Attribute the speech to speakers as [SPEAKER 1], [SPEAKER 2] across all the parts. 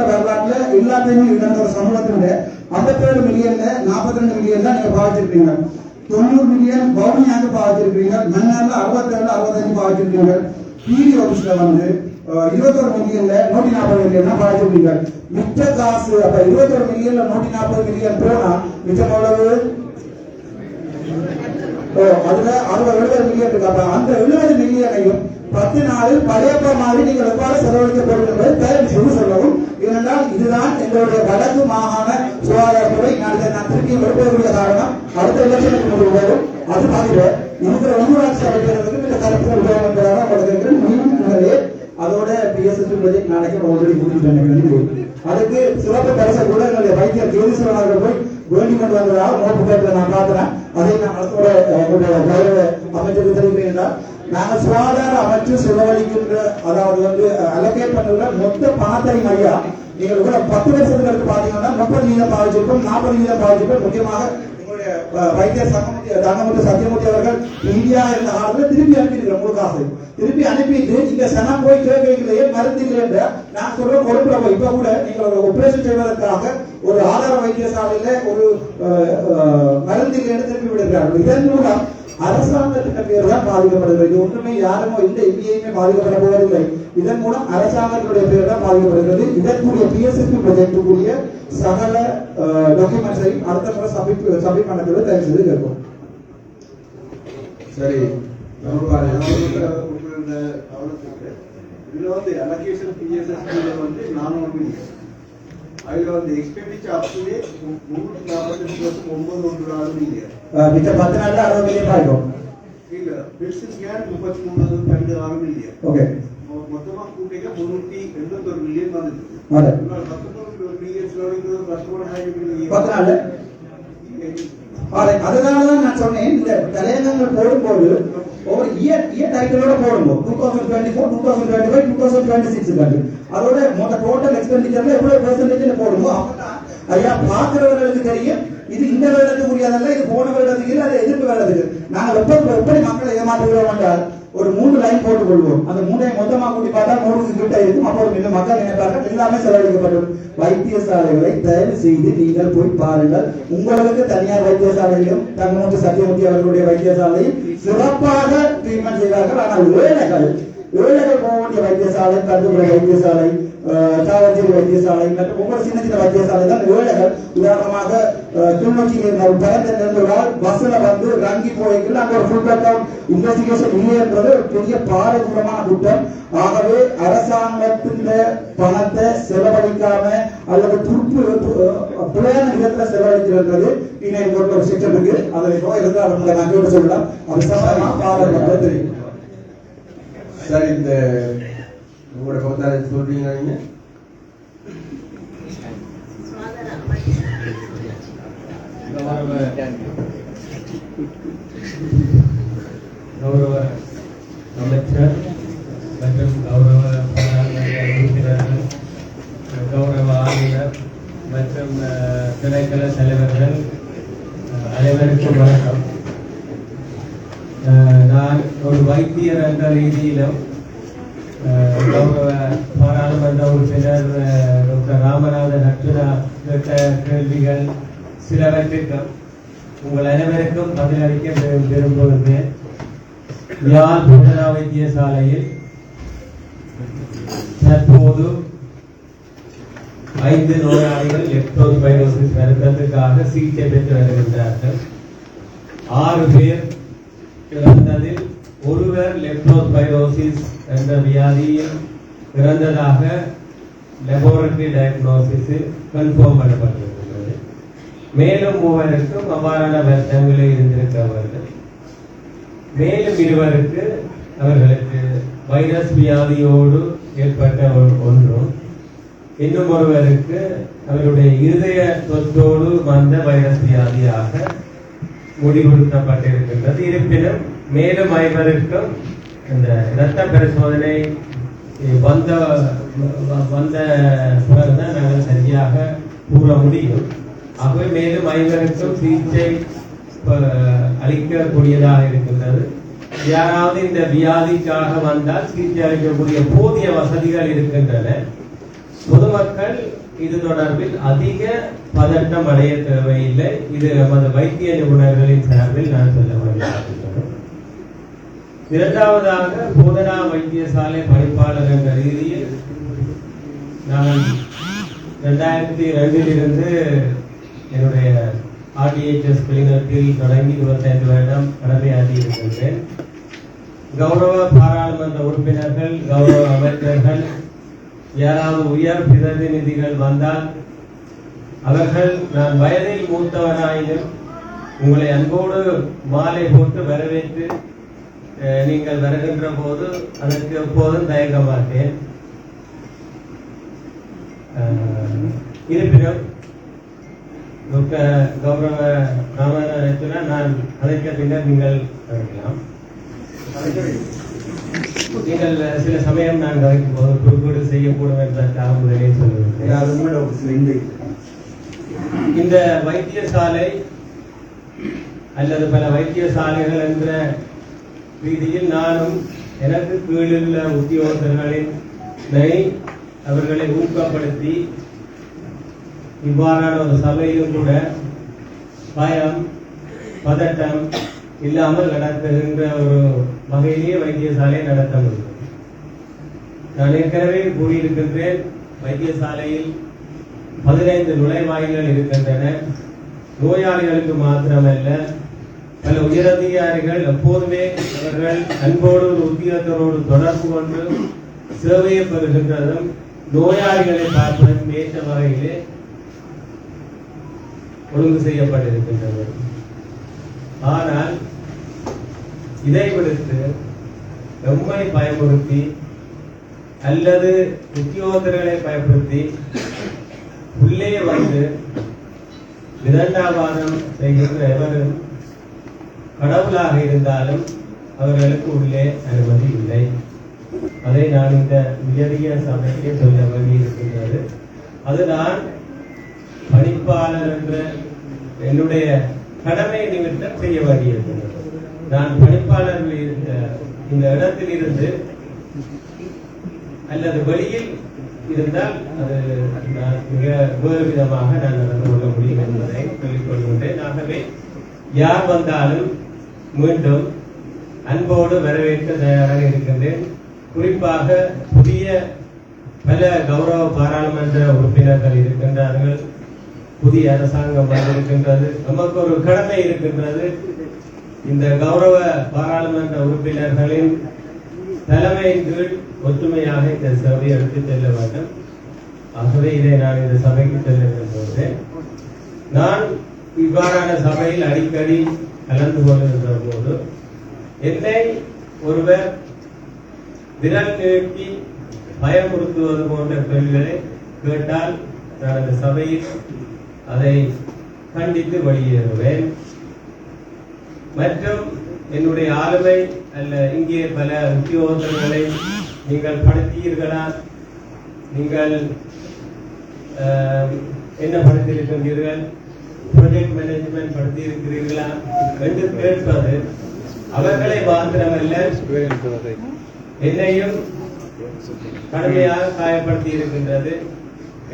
[SPEAKER 1] சிங்கள வரலாற்றுல எல்லாத்தையுமே இழந்த ஒரு சமூகத்தினுடைய ஐம்பத்தேழு மில்லியன்ல நாற்பத்தி ரெண்டு மில்லியன் தான் நீங்க பாவிச்சிருக்கீங்க தொண்ணூறு மில்லியன் பவுனியாக பாவிச்சிருக்கீங்க மன்னார்ல அறுபத்தேழு அறுபத்தஞ்சு பாவிச்சிருக்கீங்க பிடி ஆபீஸ்ல வந்து இருபத்தொரு மில்லியன்ல நூத்தி நாற்பது மில்லியன் தான் பாவிச்சிருக்கீங்க மிச்ச காசு அப்ப இருபத்தொரு மில்லியன்ல நூத்தி நாற்பது மில்லியன் போனா மிச்சம் எவ்வளவு? அதுல அறுபது எழுபது மில்லியன் இருக்கு. அப்ப அந்த எழுபது மில்லியனையும் பத்து நாளில் பழையப்ப மாதிரி நீங்கள் எவ்வாறு செலவழிக்க போகிறது தயவு செய்து சொல்லவும். ஏனென்றால் இதுதான் எங்களுடைய வடக்கு மாகாண சுகாதாரத்துறை நான் நான் திருப்பி எழுப்பக்கூடிய காரணம் அடுத்த எலெக்ஷனுக்கு உதவும் அது தவிர இருக்கிற உள்ளூராட்சி அமைக்கிறதுக்கு இந்த கருத்து உதவும் என்பதாக உங்களுக்கு இருக்கிற நீங்களே அதோட பிஎஸ்எஸ் ப்ராஜெக்ட் நாளைக்கு ஆல்ரெடி முடிச்சுட்டு நினைக்கிறேன். அதுக்கு சிறப்பு பரிசு கூட எங்களுடைய வைத்தியர் ஜோதிஸ்வரன் அவர்கள் போய் வேண்டி கொண்டு வந்ததாக நோட்டு பேப்பரை நான் பார்க்கிறேன். அதை நான் அடுத்த அமைச்சருக்கு தெரிவிப்பேன் என்றால் நாங்கள் சுகாதார அமைச்சு செலவழிக்கின்ற அதாவது வந்து அலோகேட் பண்ணுற மொத்த பணத்தையும் ஐயா நீங்கள் கூட பத்து வருஷத்துக்கு அடுத்து பாத்தீங்கன்னா முப்பது வீதம் பாதிச்சிருக்கும் நாற்பது வீதம் பாதிச்சிருக்கும். முக்கியமாக எங்களுடைய வைத்திய வைத்தியர் சங்கமுத்தி தங்கமுத்து சத்தியமூர்த்தி அவர்கள் இந்தியா இருந்த காலத்துல திருப்பி அனுப்பியிருக்கிறோம் உங்களுக்காக திருப்பி அனுப்பிட்டு இங்க சனம் போய் கேட்கலையே மருந்து இல்லைன்ற நான் சொல்ற கொழுப்புல இப்ப கூட நீங்க ஒரு ஆபரேஷன் செய்வதற்காக ஒரு ஆதார வைத்தியசாலையில ஒரு மருந்து இல்லைன்னு திருப்பி விடுகிறார்கள். இதன் மூலம் அரசாங்கத்துக்கு பேர் தான் பாதிக்கப்படுகிறது. இது ஒன்றுமே யாருமோ இந்த எங்கேயுமே பாதிக்கப்பட போவதில்லை. இதன் மூலம் அரசாங்கத்துடைய பேர் தான் பாதிக்கப்படுகிறது. இதற்குரிய பிஎஸ்எஸ்பி ப்ரொஜெக்டுக்குரிய சகல டாக்குமெண்ட்ஸையும் அடுத்த முறை சப்மிட் சப்மிட் பண்ண தயவு செய்து கேட்போம்.
[SPEAKER 2] சரி
[SPEAKER 3] கவனத்துக்கு இதுல வந்து அலோகேஷன் பிஎஸ்எஸ்பியில வந்து நானூறு மில்லியன் அதுல வந்து எக்ஸ்பெண்டிச்சர் அப்படியே முன்னூத்தி நாற்பத்தஞ்சு வருஷம் ஒன்பது ஒன்று மில்லியன்
[SPEAKER 1] அஹ், மிச்ச பத்து நாள்ல அறுபது மில்லியன் பாதிக்கும்
[SPEAKER 3] இல்ல ஸ்கேன் முப்பத்தி மூணு ரெண்டு ஆறு மில்லியன்
[SPEAKER 1] ஓகே
[SPEAKER 3] மொத்தமா கூட்டிங்க முன்னூத்தி எண்பத்தொரு மில்லியன்
[SPEAKER 1] அതെ.
[SPEAKER 3] பத்தொன்பது மில்லியன் செலவழிக்கிறது கஷ்டமான
[SPEAKER 1] பத்து ஆright. அதனாலதான் நான் சொன்னேன் இந்த தலையங்கங்கள் போடும்போது ஒரு இயர் இயர் டைட்டிலோட போடும்போது two thousand twenty four two thousand twenty five two thousand twenty six அதோட மொத்த டோட்டல் எக்ஸ்பெண்டிச்சர்ல எவ்வளவு பெர்சன்டேஜ் போடுமோ அப்பதான் ஐயா பாக்குறவர்களுக்கு தெரியும். இது இந்த வருடத்துக்கு உரியதல்ல இது போன வருடத்துக்கு இல்லை அது எதிர்ப்பு வருடத்துக்கு. நாங்கள் எப்படி எப்படி மக்களை ஏமாற்றுகிறோம் என்றால் ஒரு மூணு லைன் போட்டுக் கொள்வோம் அந்த மூணை மொத்தமா கூட்டி பார்த்தா நூறுக்கு கிட்ட இருக்கும். அப்போது இந்த மக்கள் நினைப்பார்கள் எல்லாமே செலவழிக்கப்படும். வைத்தியசாலைகளை தயவு செய்து நீங்கள் போய் பாருங்கள். உங்களுக்கு தனியார் வைத்தியசாலையிலும் தங்கமுத்து சத்தியமூர்த்தி அவர்களுடைய வைத்தியசாலையும் சிறப்பாக ட்ரீட்மெண்ட் செய்வார்கள் ஆனால் ஏழைகள் ஏழைகள் போக வைத்தியசாலை கருத்துப்புற வைத்தியசாலை அஹ், வைத்தியசாலை மற்றும் ஒவ்வொரு சின்ன சின்ன வைத்தியசாலை தான் ஏழைகள் உதாரணமாக அஹ், கிளிநொச்சியில் ஒரு பஸ்ல வந்து ரங்கி போய்க்கு அங்க ஒரு ஃபுல் பேக்அவுட் இன்வெஸ்டிகேஷன் இல்லைன்றது ஒரு பெரிய பாரதூரமான குற்றம். ஆகவே அரசாங்கத்தின் பணத்தை செலவழிக்காம அல்லது துருப்பு பிள்ளையான விதத்துல செலவழிக்கிறது. இன்னைக்கு ஒரு ஒரு செக்ஷன் இருக்கு. அதை இருந்தால் இருந்து அவங்க நான் கேட்டு சொல்லலாம். அது சம்பந்தமா பாராளுமன்றம் தெரியும்.
[SPEAKER 2] சரி இந்த உங்களோட கவுத்தாரை சொல்றீங்க நீங்க?
[SPEAKER 4] கௌரவ அமைச்சர் மற்றும் கௌரவ பாராளுமன்ற உறுப்பினர்கள் கௌரவ ஆளுநர் மற்றும் அஹ், திணைக்கள தலைவர்கள் அஹ், அனைவருக்கும் வணக்கம் அஹ், நான் ஒரு வைத்தியர் என்ற ரீதியிலும் கௌரவ பாராளுமன்ற உறுப்பினர் டாக்டர் ராமநாதன் அர்ஜுனா கேட்ட கேள்விகள் சிலவற்றிற்கும் உங்கள் அனைவருக்கும் பதிலளிக்க விரும்புகிறேன் யாழ் போதனா வைத்தியசாலையில் தற்போது ஐந்து நோயாளிகள் லெப்டோஸ்பைரோசிஸ் வருத்தத்துக்காக சிகிச்சை பெற்று வருகின்றார்கள் ஆறு பேர் இறந்ததில் ஒருவர் லெப்டோஸ்பைரோசிஸ் என்ற வியாதியில் இறந்ததாக லெபோரட்டரி டயக்னோசிஸில் கன்ஃபார்ம் பண்ணப்பட்டிருக்கின்றது மேலும் மூவருக்கும் அவ்வாறான வருத்தங்களே இருந்திருக்கிறவர்கள். மேலும் இருவருக்கு அவர்களுக்கு வைரஸ் வியாதியோடு ஏற்பட்ட ஒ- ஒன்றும். இன்னும் ஒருவருக்கு அவருடைய இருதய தொற்றோடு வந்த வைரஸ் வியாதியாக முடிவுறுத்தப்பட்டிருக்கின்றது. இருப்பினும் மேலும் ஐவருக்கும் இந்த இரத்த பரிசோதனை வந்த வந்த பிறகுதான் நாங்கள் சரியாக கூற முடியும். ஆகவே மேலும் ஐவருக்கும் சிகிச்சை அளிக்கக்கூடியதாக இருக்கின்றது. யாராவது இந்த வியாதிக்காக வந்தால் சிகிச்சை அளிக்கக்கூடிய போதிய வசதிகள் இருக்கின்றன. பொதுமக்கள் இது தொடர்பில் அதிக பதட்டம் அடைய தேவையில்லை. இது நமது வைத்திய நிபுணர்களின் சார்பில் நான் சொல்ல வேண்டும் இரண்டாவதாக போதனா வைத்தியசாலை பணிப்பாளர் என்ற ரீதியில் நான் ரெண்டாயிரத்தி ரெண்டில் இருந்து என்னுடைய ஆர்டிஹெச்எஸ் கிளினிக்கில் தொடங்கி இருபத்தைந்து வருடம் கடமையாற்றி இருக்கின்றேன் கௌரவ பாராளுமன்ற உறுப்பினர்கள் கௌரவ அமைச்சர்கள் யாராவது உயர் பிரதிநிதிகள் வந்தால் அவர்கள் நான் வயதில் மூத்தவனாயினும் உங்களை அன்போடு மாலை போட்டு வரவேற்று நீங்கள் வருகின்ற போது அதற்கு எப்போதும் தயங்க மாட்டேன் இருப்பினும் கௌரவ ராமநாதன் நான் அழைக்க பின்னர் நீங்கள் அழைக்கலாம் நீங்கள் சில சமயம் நான் கதைக்கும் போது குறுக்கீடு செய்யக்கூடும் என்பதற்காக முதலே சொல்லுவேன்
[SPEAKER 3] இந்த
[SPEAKER 4] வைத்தியசாலை அல்லது பல வைத்தியசாலைகள் என்ற ரீதியில் நானும் எனக்கு கீழுள்ள உத்தியோகத்தர்களின் அவர்களை ஊக்கப்படுத்தி இவ்வாறான ஒரு சபையிலும் கூட பயம் பதட்டம் இல்லாமல் நடத்துகின்ற ஒரு வகையிலேயே வைத்தியசாலையை நடத்த முடியும். நான் ஏற்கனவே கூறியிருக்கின்றேன் வைத்தியசாலையில் பதினைந்து நுழைவாயில்கள் இருக்கின்றன. நோயாளிகளுக்கு மாத்திரமல்ல பல உயரதிகாரிகள் எப்போதுமே அவர்கள் அன்போடு ஒரு உத்தியோகத்தரோடு தொடர்பு கொண்டு சேவையை பெறுகின்றதும் நோயாளிகளை பார்ப்பதும் ஏற்ற வகையிலே ஒழுங்கு செய்யப்பட்டிருக்கின்றது. ஆனால் இதை விடுத்து எம்மை பயமுறுத்தி அல்லது உத்தியோகத்தர்களை பயன்படுத்தி உள்ளே வந்து விதண்டாபாதம் செய்கின்ற எவரும் கடவுளாக இருந்தாலும் அவர்களுக்கு உள்ளே அனுமதி இல்லை. அதை நான் இந்த உயரிய சபைக்கு சொல்ல வேண்டியிருக்கின்றது அது நான் பணிப்பாளர் என்ற என்னுடைய கடமை நிமித்தம் செய்ய வேண்டியிருக்கின்றது. நான் பணிப்பாளர் இருந்த இந்த இடத்தில் இருந்து அல்லது வெளியில் இருந்தால் அது நான் மிக வேறு விதமாக நான் நடந்து கொள்ள முடியும் என்பதை சொல்லிக் கொள்கின்றேன். ஆகவே யார் வந்தாலும் மீண்டும் அன்போடு வரவேற்க தயாராக இருக்கின்றேன். குறிப்பாக புதிய பல கௌரவ பாராளுமன்ற உறுப்பினர்கள் இருக்கின்றார்கள். புதிய அரசாங்கம் வந்திருக்கின்றது. நமக்கு ஒரு கடமை இருக்கின்றது. இந்த கௌரவ பாராளுமன்ற உறுப்பினர்களின் தலைமையின் கீழ் ஒற்றுமையாக இந்த சபையை எடுத்து செல்ல வேண்டும். ஆகவே இதை நான் இந்த சபைக்கு செல்ல போது நான் இவ்வாறான சபையில் அடிக்கடி கலந்து கொள்கின்ற போது என்னை ஒருவர் விரல் நீட்டி பயமுறுத்துவது போன்ற கேள்விகளை கேட்டால் நான் அந்த சபையில் அதை கண்டித்து வெளியேறுவேன். மற்றும் என்னுடைய ஆளுமை அல்ல இங்கே பல உத்தியோகங்களை நீங்கள் படுத்தீர்களா? நீங்கள் என்ன படுத்தியிருக்கின்றீர்கள் ப்ரொஜெக்ட் மேனேஜ்மெண்ட் என்று கேட்பது அவர்களை மாத்திரமல்ல என்னையும் கடுமையாக காயப்படுத்தி இருக்கின்றது.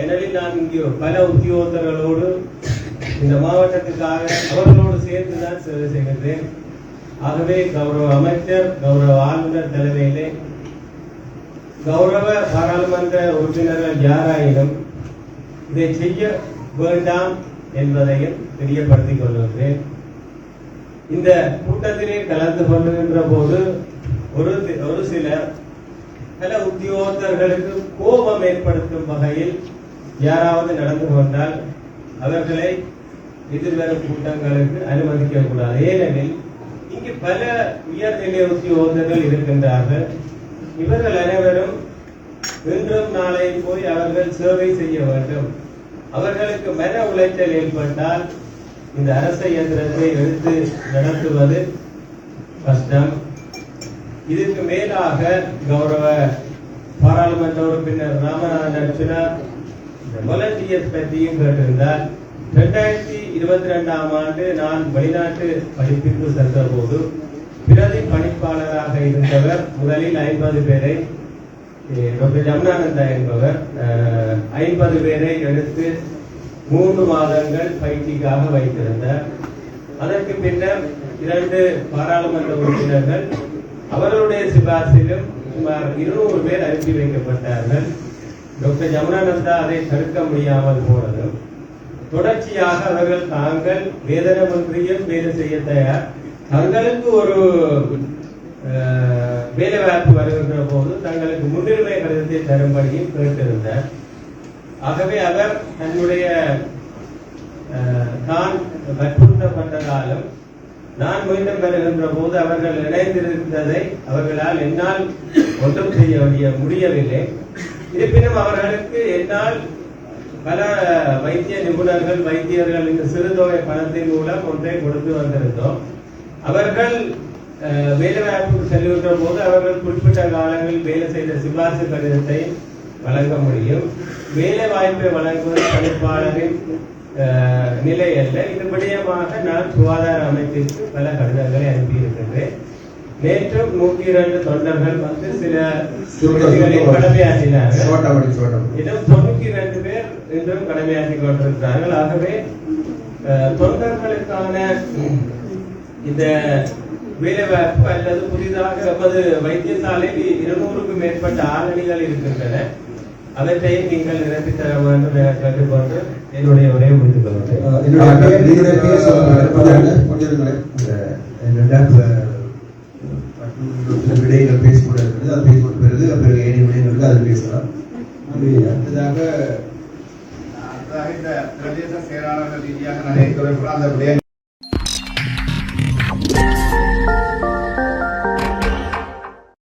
[SPEAKER 4] ஏனெனில் நான் இங்கே பல உத்தியோகத்தர்களோடு இந்த மாவட்டத்துக்காக அவர்களோடு சேர்ந்து தான் சேவை செய்கின்றேன். ஆகவே கௌரவ அமைச்சர் கௌரவ ஆளுநர் தலைமையிலே கௌரவ பாராளுமன்ற உறுப்பினர்கள் யாராயினும் இதை செய்ய வேண்டாம் என்பதையும் தெரியப்படுத்திக் கொள்கின்றேன். இந்த கூட்டத்திலே கலந்து கொள்ளுகின்ற போது ஒரு ஒரு சிலர் பல உத்தியோகத்தர்களுக்கு கோபம் ஏற்படுத்தும் வகையில் யாராவது நடந்து கொண்டால் அவர்களை எதிர்வரும் கூட்டங்களுக்கு அனுமதிக்க கூடாது. ஏனெனில் இங்கு பல உயர்நிலை உத்தியோகத்தர்கள் இருக்கின்றார்கள். இவர்கள் அனைவரும் இன்றும் நாளை போய் அவர்கள் சேவை செய்ய வேண்டும். அவர்களுக்கு மன உளைச்சல் ஏற்பட்டால் இந்த அரச இயந்திரத்தை எடுத்து நடத்துவது கஷ்டம். இதுக்கு மேலாக கௌரவ பாராளுமன்ற உறுப்பினர் ராமநாதன் இந்த வாலண்டியர்ஸ் பற்றியும் கேட்டிருந்தார். இரண்டாயிரத்தி இருபத்தி ரெண்டாம் ஆண்டு நான் வெளிநாட்டு படிப்பிற்கு சென்ற போது பிரதி பணிப்பாளராக இருந்தவர் முதலில் ஐம்பது பேரை டாக்டர் ஜமுனானந்தா என்பவர் அஹ், ஐம்பது பேரை எடுத்து மூன்று மாதங்கள் பயிற்சிக்காக வைத்திருந்தார். அதற்கு பின்னர் இரண்டு பாராளுமன்ற உறுப்பினர்கள் அவர்களுடைய சிபார்சிலும் சுமார் இருநூறு பேர் அனுப்பி வைக்கப்பட்டார்கள். டாக்டர் ஜமுனானந்தா அதை தடுக்க முடியாமல் போனதும் தொடர்ச்சியாக அவர்கள் தாங்கள் வேதனமன்றியும் வேலை செய்ய தயார். தங்களுக்கு ஒரு வேலைவாய்ப்பு வேலை வாய்ப்பு வருகின்ற போது தங்களுக்கு முன்னுரிமை கடிதத்தை தரும்படியும் கேட்டிருந்தார். ஆகவே அவர் தன்னுடைய அஹ், தான் வற்புறுத்தப்பட்டதாலும் நான் மீண்டும் வருகின்ற போது அவர்கள் இணைந்திருந்ததை அவர்களால் என்னால் ஒன்றும் செய்ய முடிய- முடியவில்லை. இருப்பினும் அவர்களுக்கு என்னால் பல வைத்திய நிபுணர்கள் வைத்தியர்கள் இந்த சிறுதொகை பணத்தின் மூலம் ஒன்றை கொடுத்து வந்திருந்தோம். அவர்கள் அஹ், வேலைவாய்ப்புக்கு செல்கின்ற போது அவர்கள் குறிப்பிட்ட காலங்களில் வேலை செய்த சிபார்சு கடிதத்தை வழங்க முடியும் வேலை வாய்ப்பை வழங்குவது பணிப்பாளரின் நிலை அல்ல இது விடயமாக நான் சுகாதார அமைப்பிற்கு பல கடிதங்களை அனுப்பியிருக்கின்றேன். நேற்றும் நூற்றி இரண்டு தொண்டர்கள் வந்து சில கடமையாற்றினார்கள்.
[SPEAKER 2] ஷோட்டா படி ஷோட்டா
[SPEAKER 4] இன்னும் தொண்ணூத்தி ரெண்டு பேர் இன்றும் கடமையாற்றி கொண்டிருக்கிறார்கள். ஆகவே தொண்டர்களுக்கான இந்த வேலைவாய்ப்பு அல்லது புதிதாக எமது வைத்தியசாலைக்கு இருநூறுக்கும் மேற்பட்ட ஆரணிகள் இருக்கின்றன. அவற்றையும் நீங்கள் நிரப்பித் தர வேண்டும் என கேட்டுக்கொண்டு என்னுடைய உரையை முடித்துக் கொள்கிறேன்
[SPEAKER 2] பேசிக்கொண்டு இருக்கிறது அது பேசிக்கொண்டு பிறகு பிறகு ஏனைய விடயங்களுக்கு அது பேசலாம். அடுத்ததாக
[SPEAKER 5] இந்த பிரதேச செயலாளர்கள் ரீதியாக நிறைய குறைகள் அந்த விடயங்கள்